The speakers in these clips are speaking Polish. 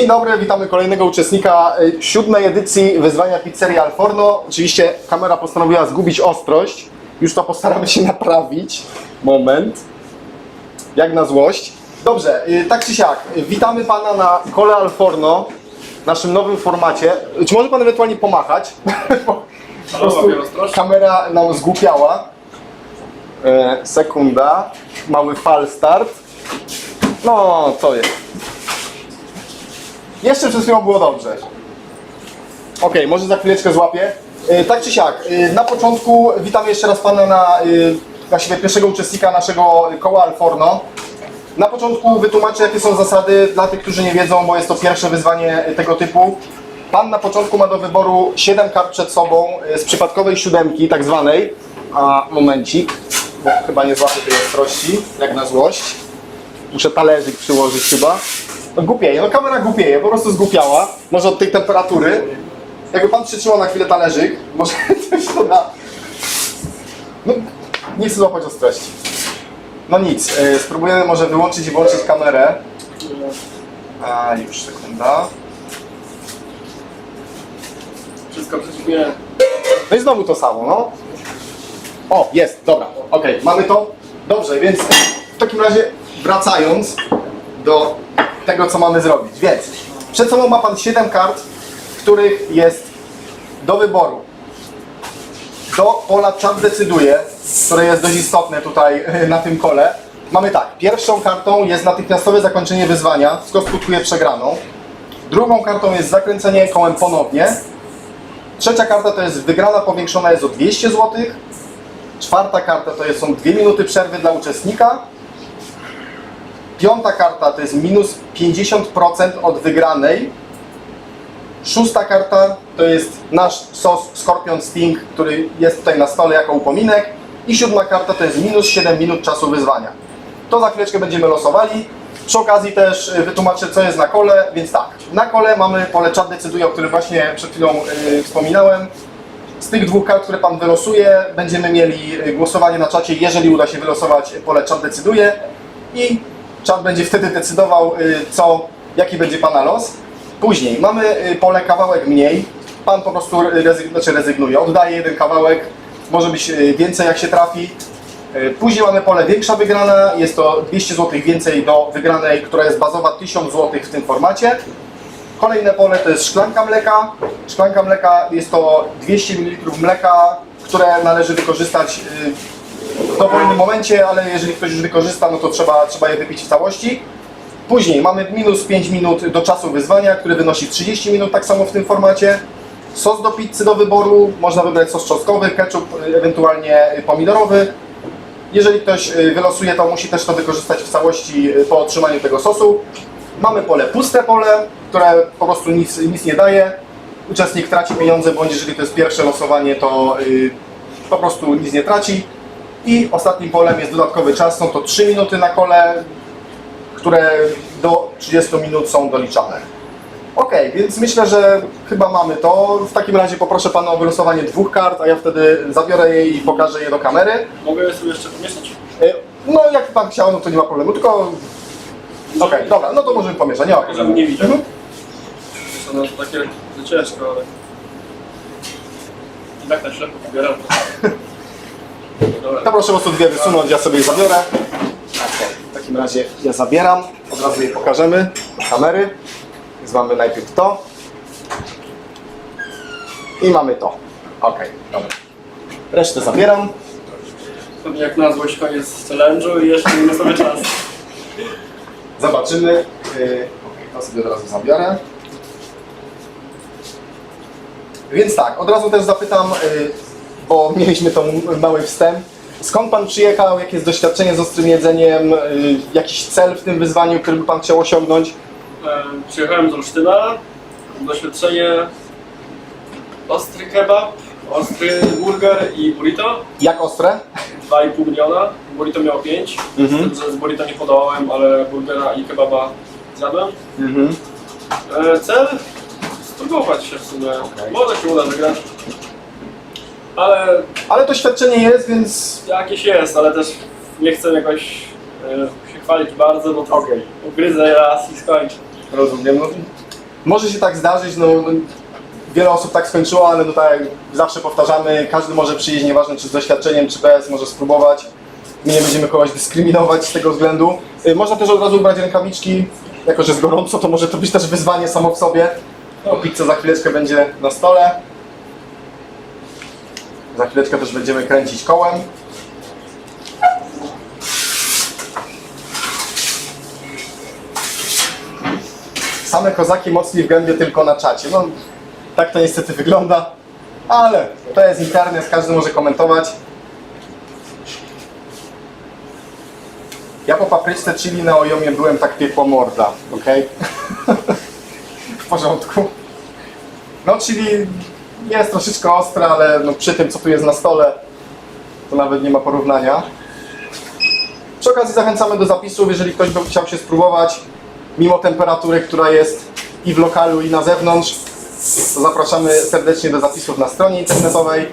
Dzień dobry, witamy kolejnego uczestnika y, siódmej edycji wyzwania Pizzeria Alforno. Oczywiście kamera postanowiła zgubić ostrość. Już to postaramy się naprawić. Moment. Jak na złość. Dobrze, y, tak czy siak, witamy Pana na Kole Alforno, naszym nowym formacie. Czy może Pan ewentualnie pomachać? Bo po prostu kamera nam zgłupiała. E, sekunda. Mały fal start. No, co jest? Jeszcze przed chwilą było dobrze. Ok, może za chwileczkę złapię. E, tak czy siak, e, na początku witam jeszcze raz Pana na, e, właściwie pierwszego uczestnika naszego koła Alforno. Na początku wytłumaczę, jakie są zasady dla tych, którzy nie wiedzą, bo jest to pierwsze wyzwanie tego typu. Pan na początku ma do wyboru 7 kart przed sobą z przypadkowej siódemki, tak zwanej. A momencik, bo chyba nie złapię tej ostrości, jak na złość. Muszę talerzyk przyłożyć chyba. Głupieje, no kamera głupieje, po prostu zgłupiała. Może od tej temperatury. Jakby pan przytrzymał na chwilę talerzyk, może coś to da. No, nie chcę złapać ostrości. No nic, y, spróbujemy może wyłączyć i włączyć kamerę. A już sekunda. Wszystko przeciwnie. No i znowu to samo, no. O, jest, dobra, okej, mamy to. Dobrze, więc w takim razie wracając do tego, co mamy zrobić. Więc przed sobą ma Pan 7 kart, których jest do wyboru. Do pola czat decyduje, które jest dość istotne tutaj na tym kole. Mamy tak, pierwszą kartą jest natychmiastowe zakończenie wyzwania, co skutkuje przegraną. Drugą kartą jest zakręcenie kołem ponownie. Trzecia karta to jest wygrana powiększona jest o 200 zł. Czwarta karta to jest, są 2 minuty przerwy dla uczestnika. Piąta karta to jest minus 50% od wygranej. Szósta karta to jest nasz sos Scorpion Sting, który jest tutaj na stole jako upominek. I siódma karta to jest minus 7 minut czasu wyzwania. To za chwileczkę będziemy losowali. Przy okazji też y, wytłumaczę, co jest na kole, więc tak. Na kole mamy pole czat decyduje, o którym właśnie przed chwilą y, wspominałem. Z tych dwóch kart, które Pan wylosuje, będziemy mieli y, głosowanie na czacie, jeżeli uda się wylosować pole czat decyduje. I czat będzie wtedy decydował, y, co, jaki będzie Pana los. Później mamy y, pole kawałek mniej. Pan po prostu rezygn, znaczy rezygnuje, oddaje jeden kawałek. Może być y, więcej, jak się trafi. Później mamy pole większa wygrana, jest to 200 zł więcej do wygranej, która jest bazowa 1000 zł w tym formacie. Kolejne pole to jest szklanka mleka. Szklanka mleka jest to 200 ml mleka, które należy wykorzystać w dowolnym momencie, ale jeżeli ktoś już wykorzysta, no to trzeba, trzeba je wypić w całości. Później mamy minus 5 minut do czasu wyzwania, który wynosi 30 minut, tak samo w tym formacie. Sos do pizzy do wyboru, można wybrać sos czosnkowy, ketchup, y, ewentualnie y, pomidorowy. Jeżeli ktoś y, wylosuje, to musi też to wykorzystać w całości po otrzymaniu tego sosu. Mamy pole puste pole, które po prostu nic, nic nie daje. Uczestnik traci pieniądze, bądź jeżeli to jest pierwsze losowanie, to po prostu nic nie traci. I ostatnim polem jest dodatkowy czas, są to 3 minuty na kole, które do 30 minut są doliczane. Ok, więc myślę, że chyba mamy to. W takim razie poproszę Pana o wylosowanie dwóch kart, a ja wtedy zabiorę je i pokażę je do kamery. Mogę je sobie jeszcze pomieszać? Y, No jak Pan chciał, no to nie ma problemu, tylko... Okej, dobra, no to możemy pomieszać, nie ma problemu. nie widział. Mhm. To no, to takie ciężko, ale... I tak na ślepo pobieram. To proszę po prostu dwie wysunąć, ja sobie je zabiorę. W takim razie ja zabieram, od razu je pokażemy do kamery. Więc mamy najpierw to. I mamy to. Okej, dobra. Resztę zabieram. Jak na złość koniec challenge'u i jeszcze mamy sobie czas. Zobaczymy. Yy, to sobie od razu zabiorę. Więc tak, od razu też zapytam, yy, bo mieliśmy tą mały wstęp. Skąd Pan przyjechał? Jakie jest doświadczenie z ostrym jedzeniem? Yy, jakiś cel w tym wyzwaniu, który by Pan chciał osiągnąć? E, Przyjechałem z Olsztyna. Doświadczenie ostry kebab, ostry burger i burrito. Jak ostre? 2,5 miliona. Burrito miało 5. Mhm. Z z burrito nie podołałem, ale burgera i kebaba zjadłem. Mhm. E, cel? Spróbować się w sumie. Może się uda wygrać. Ale Ale doświadczenie jest, więc jakieś jest, ale też nie chcę jakoś e, się chwalić bardzo, bo to Okej. ugryzę raz i skończę. rozumiem. No, Może się tak zdarzyć, no, no wiele osób tak skończyło, ale no tak jak zawsze powtarzamy, każdy może przyjść, nieważne czy z doświadczeniem, czy bez, może spróbować. My nie będziemy kogoś dyskryminować z tego względu. Y, Można też od razu ubrać rękawiczki, jako że jest gorąco, to może to być też wyzwanie samo w sobie. O, pizza za chwileczkę będzie na stole. Za chwileczkę też będziemy kręcić kołem. Same kozaki mocni w gębie tylko na czacie. No, tak to niestety wygląda, ale to jest internet, każdy może komentować. Ja po papryczce chili na ojomie byłem tak piekło morda, ok? w porządku. No chili jest troszeczkę ostre, ale no, przy tym co tu jest na stole, to nawet nie ma porównania. Przy okazji zachęcamy do zapisów, jeżeli ktoś by chciał się spróbować, mimo temperatury, która jest i w lokalu, i na zewnątrz, to zapraszamy serdecznie do zapisów na stronie internetowej.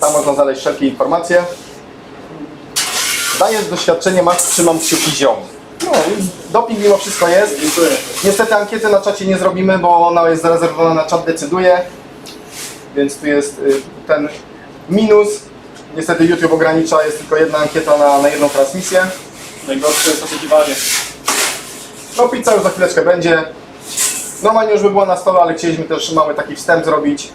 Tam można znaleźć wszelkie informacje. Daję doświadczenie, masz, trzymam kciuki ziom. No, doping mimo wszystko jest. Niestety ankiety na czacie nie zrobimy, bo ona jest zarezerwowana na czat decyduje. Więc tu jest y, ten minus. Niestety YouTube ogranicza, jest tylko jedna ankieta na, na jedną transmisję. Najgorsze jest oszukiwanie. No pizza już za chwileczkę będzie. Normalnie już by była na stole, ale chcieliśmy też mały taki wstęp zrobić,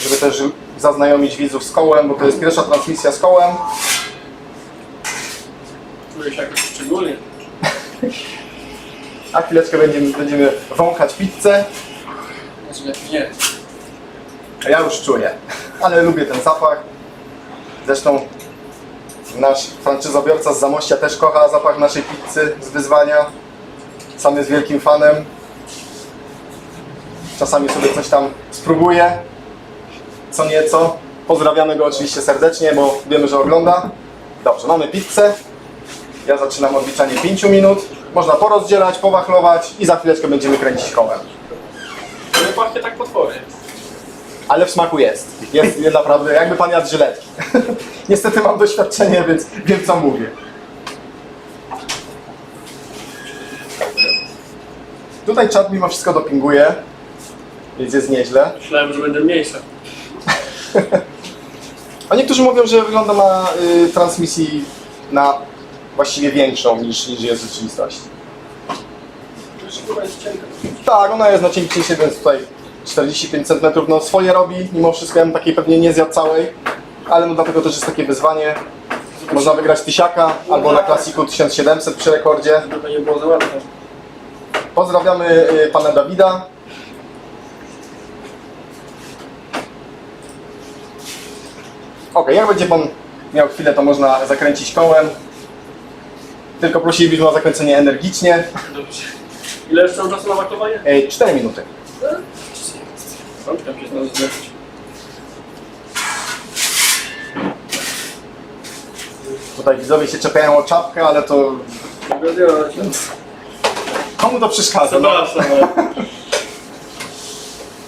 żeby też zaznajomić widzów z kołem, bo to jest pierwsza transmisja z kołem. Czuję się jakoś szczególnie. A chwileczkę będziemy, będziemy wąchać pizzę. Znaczy nie. Ja już czuję, ale lubię ten zapach. Zresztą nasz franczyzobiorca z Zamościa też kocha zapach naszej pizzy z wyzwania. Sam jest wielkim fanem. Czasami sobie coś tam spróbuje. Co nieco. Pozdrawiamy go oczywiście serdecznie, bo wiemy, że ogląda. Dobrze, mamy pizzę. Ja zaczynam odliczanie 5 minut. Można porozdzielać, powachlować i za chwileczkę będziemy kręcić kołem. Nie pachnie tak potwornie. Ale w smaku jest. Jest jest naprawdę, jakby pan jadł żyletki. Niestety mam doświadczenie, więc wiem co mówię. Tutaj czat mimo wszystko dopinguje, więc jest nieźle. Myślałem, że będę mniejsza. A niektórzy mówią, że wygląda na y, transmisji na właściwie większą niż, niż jest w rzeczywistości. Tak, ona jest na cieńciejszej, więc tutaj 45 cm no swoje robi, mimo wszystko ja bym takiej pewnie nie zjadł całej, ale no dlatego też jest takie wyzwanie. Można wygrać tysiaka albo na klasiku 1700 przy rekordzie. To nie było za łatwe. Pozdrawiamy y, pana Dawida. Ok, jak będzie pan miał chwilę, to można zakręcić kołem. Tylko prosilibyśmy o zakręcenie energicznie. Dobrze. Ile jeszcze mam czasu na wakowanie? Ej, 4 minuty. Się znalazł zleczyć. Tutaj widzowie się czepiają o czapkę, ale to komu to przeszkadza? No, Przepraszam, ale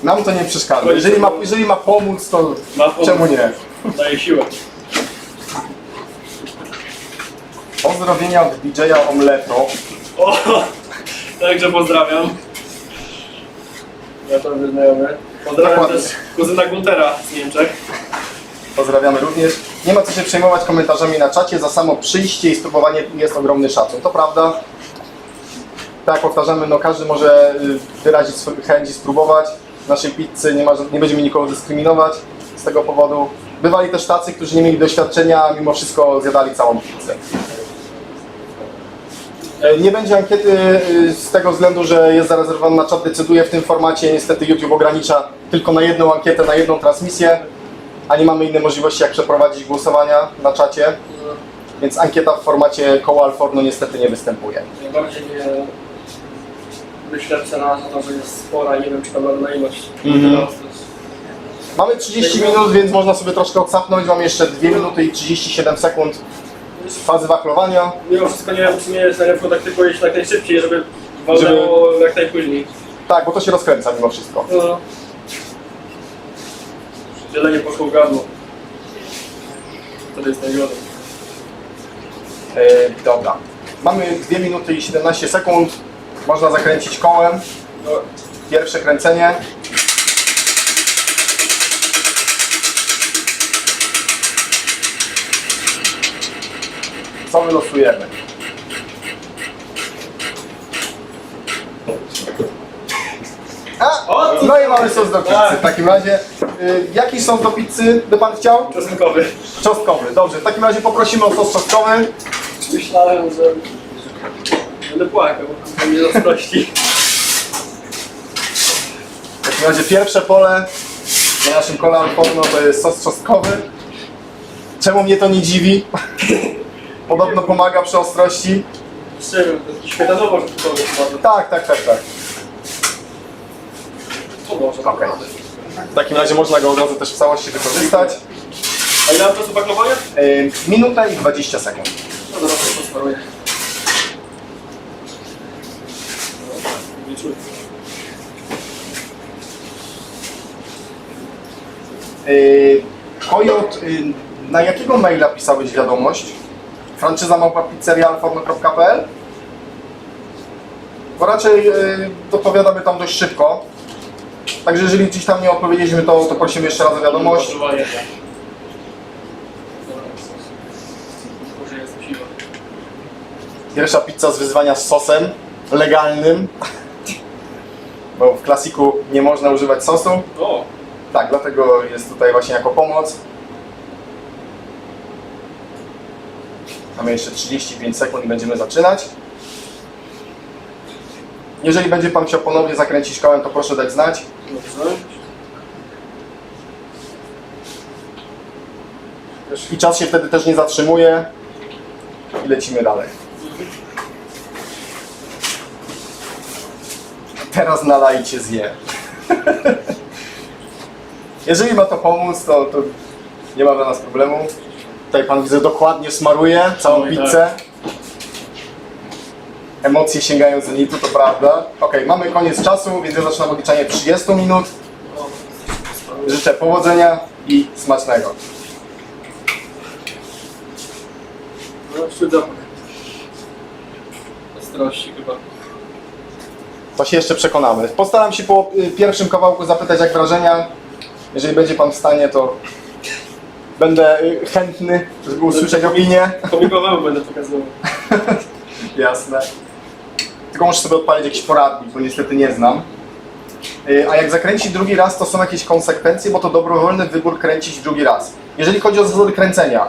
nam to nie przeszkadza. Jeżeli ma, jeżeli ma pomóc, to Ma pomóc. czemu nie? daje siłę. Pozdrowienia od DJ-a Omleto. O! Także pozdrawiam. Ja to wyznajomy. Pozdrawiam Dokładnie. też kuzyna Guntera z Niemczech. Pozdrawiamy również. Nie ma co się przejmować komentarzami na czacie, za samo przyjście i spróbowanie jest ogromny szacun. To prawda. Tak jak powtarzamy, no każdy może y, wyrazić swoje chęci spróbować naszej pizzy, nie, ma, nie będziemy nikogo dyskryminować z tego powodu. Bywali też tacy, którzy nie mieli doświadczenia, a mimo wszystko zjadali całą pizzę. E, Nie będzie ankiety y, z tego względu, że jest zarezerwowana na czat decyduje w tym formacie. Niestety YouTube ogranicza tylko na jedną ankietę, na jedną transmisję, a nie mamy innej możliwości jak przeprowadzić głosowania na czacie, więc ankieta w formacie koło Alforno niestety nie występuje. Najbardziej mnie myślę przeraża to, że jest spora i nie wiem czy to na ilość. Mhm. To Mamy 30 minut, więc można sobie troszkę odsapnąć. Mam jeszcze 2 minuty i 37 sekund fazy wachlowania. Mimo wszystko nie wiem czy nie jest najlepszą taktyką jeść jak najszybciej, żeby walnęło jak najpóźniej. Tak, bo to się rozkręca mimo wszystko. No. Dzielenie poszło w gardło. Wtedy jest najgorzej. E, dobra. Mamy 2 minuty i 17 sekund. Można zakręcić kołem. No, Pierwsze kręcenie. Co wylosujemy? A! O, to- No i mamy sos do pizzy. Tak. W takim razie, y, jaki sos do pizzy by Pan chciał? czosnkowy. Czosnkowy. Dobrze, w takim razie poprosimy o sos czosnkowy. Myślałem, że będę płakał, bo mnie zazdrości. W takim razie pierwsze pole na naszym kole to jest sos czosnkowy. Czemu mnie to nie dziwi? Podobno pomaga przy ostrości. Jest śmietanowo, że to jest Tak, tak, tak, tak. Może? Okej. W takim razie można go od razu też w całości wykorzystać. A ile mam czasu paklowania? Yy, minutę i 20 sekund. No zaraz to posmaruję. Nie czuję. Yy, Kojot, yy, na jakiego maila pisałeś wiadomość? Franczyza małpa Bo raczej yy, odpowiadamy tam dość szybko. Także jeżeli gdzieś tam nie odpowiedzieliśmy, to, to prosimy jeszcze raz o wiadomość. Pierwsza pizza z wyzwania z sosem legalnym. Bo w klasiku nie można używać sosu. O, Tak, dlatego jest tutaj właśnie jako pomoc. Mamy jeszcze 35 sekund i będziemy zaczynać. Jeżeli będzie Pan chciał ponownie zakręcić kołem, to proszę dać znać. I czas się wtedy też nie zatrzymuje. I lecimy dalej. Teraz nalajcie zje. Jeżeli ma to pomóc, to, to nie ma dla nas problemu. Tutaj Pan widzę dokładnie smaruje całą Oj, pizzę. Emocje sięgają zenitu, to prawda. Ok, mamy koniec czasu, więc ja zaczynam odliczanie 30 minut. Życzę powodzenia i smacznego. No, cudownie. Ostrości chyba. To się jeszcze przekonamy. Postaram się po y, pierwszym kawałku zapytać jak wrażenia. Jeżeli będzie Pan w stanie, to będę y, chętny, żeby usłyszeć opinię. Komikowemu będę pokazywał. Jasne. Tylko muszę sobie odpalić jakiś poradnik, bo niestety nie znam. Y, A jak zakręcić drugi raz, to są jakieś konsekwencje, bo to dobrowolny wybór kręcić drugi raz. Jeżeli chodzi o zasady kręcenia,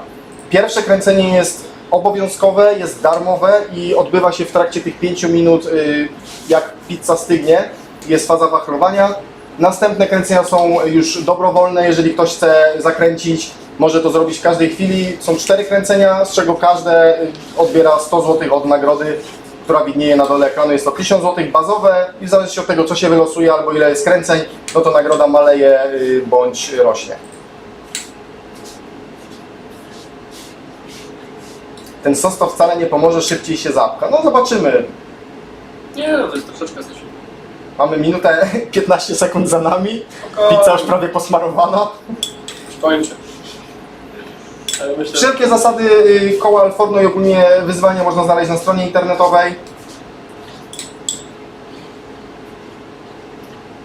pierwsze kręcenie jest obowiązkowe, jest darmowe i odbywa się w trakcie tych 5 minut, y, jak pizza stygnie, jest faza wachlowania. Następne kręcenia są już dobrowolne, jeżeli ktoś chce zakręcić, może to zrobić w każdej chwili. Są cztery kręcenia, z czego każde odbiera 100 zł od nagrody, która widnieje na dole ekranu. Jest to 1000 zł bazowe i w zależności od tego, co się wylosuje albo ile jest kręceń, no to nagroda maleje y, bądź rośnie. Ten sos to wcale nie pomoże, szybciej się zapcha. No zobaczymy. Nie no, to jest troszeczkę coś. Mamy minutę 15 sekund za nami. Pizza już prawie posmarowana. Kończę. Wszelkie zasady y, koła Alforno i ogólnie wyzwania można znaleźć na stronie internetowej.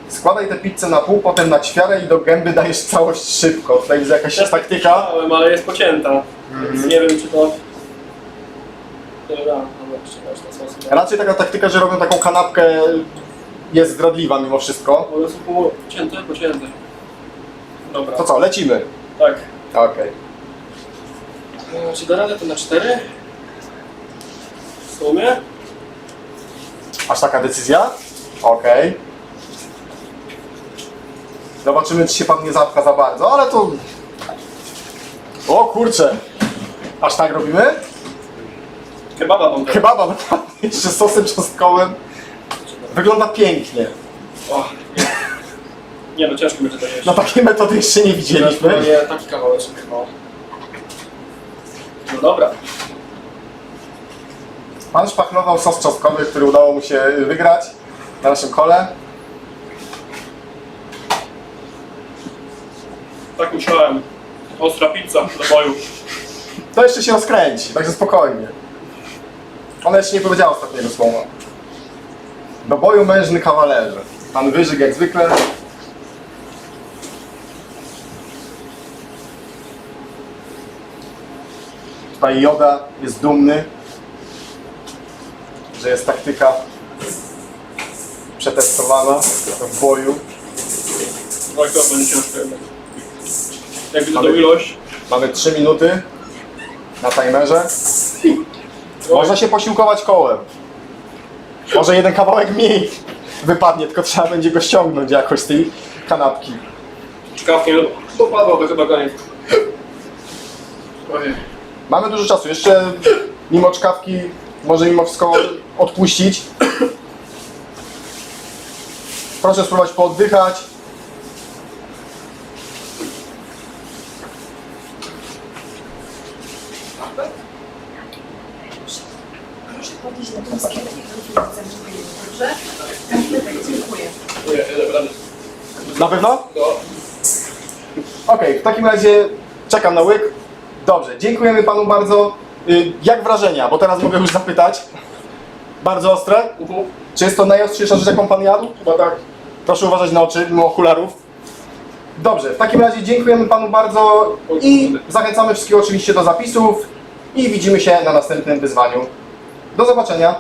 Składaj tę pizzę na pół, potem na ćwiarę i do gęby dajesz całość szybko. Tutaj widzę jakaś Też taktyka. Chciałem, ale jest pocięta. Mhm. Więc nie wiem czy to... Dobra, na. Raczej taka taktyka, że robią taką kanapkę jest zdradliwa mimo wszystko. One są pocięte, pocięte. Dobra, To co, lecimy? tak. Okej. E, Czy da radę to na cztery? W sumie? Aż taka decyzja? Okej. Zobaczymy, czy się pan nie zapcha za bardzo, ale to... O kurczę! Aż tak robimy? Kebaba mam teraz. Kebaba dokładnie, jeszcze z sosem czosnkowym. Wygląda pięknie. O, nie. Nie no, ciężko będzie to jeść. No takiej metody jeszcze nie widzieliśmy. Nie, taki kawałeczek chyba. No dobra. Pan szpachlował sos czosnkowy, który udało mu się wygrać na naszym kole. Tak myślałem. Ostra pizza do boju. To jeszcze się rozkręci, także spokojnie. Ona jeszcze nie powiedziała ostatniego słowa. Do boju mężny kawalerze. Pan Wyżyk jak zwykle. Tutaj Joda jest dumny, że jest taktyka przetestowana w boju. Tak, to będzie ciężko jednak. Jak widzę tą Ale- ilość, Mamy 3 minuty na timerze. Można się posiłkować kołem. Może jeden kawałek mniej wypadnie, tylko trzeba będzie go ściągnąć jakoś z tej kanapki. czkawkiem popadło, to chyba koniec. Ojej. Mamy dużo czasu. Jeszcze mimo czkawki może mimo wszystko odpuścić. Proszę spróbować pooddychać. Proszę podejść do tą sklepie i dobrze? Dziękuję. Na pewno? No. Okej, w takim razie czekam na łyk. Dobrze, dziękujemy panu bardzo. Y, Jak wrażenia? Bo teraz mogę już zapytać. Bardzo ostre. Uhu. Czy jest to najostrzejsza rzecz, jaką pan jadł? Chyba tak. Proszę uważać na oczy, mimo okularów. Dobrze, w takim razie dziękujemy panu bardzo i zachęcamy wszystkich oczywiście do zapisów i widzimy się na następnym wyzwaniu. Do zobaczenia.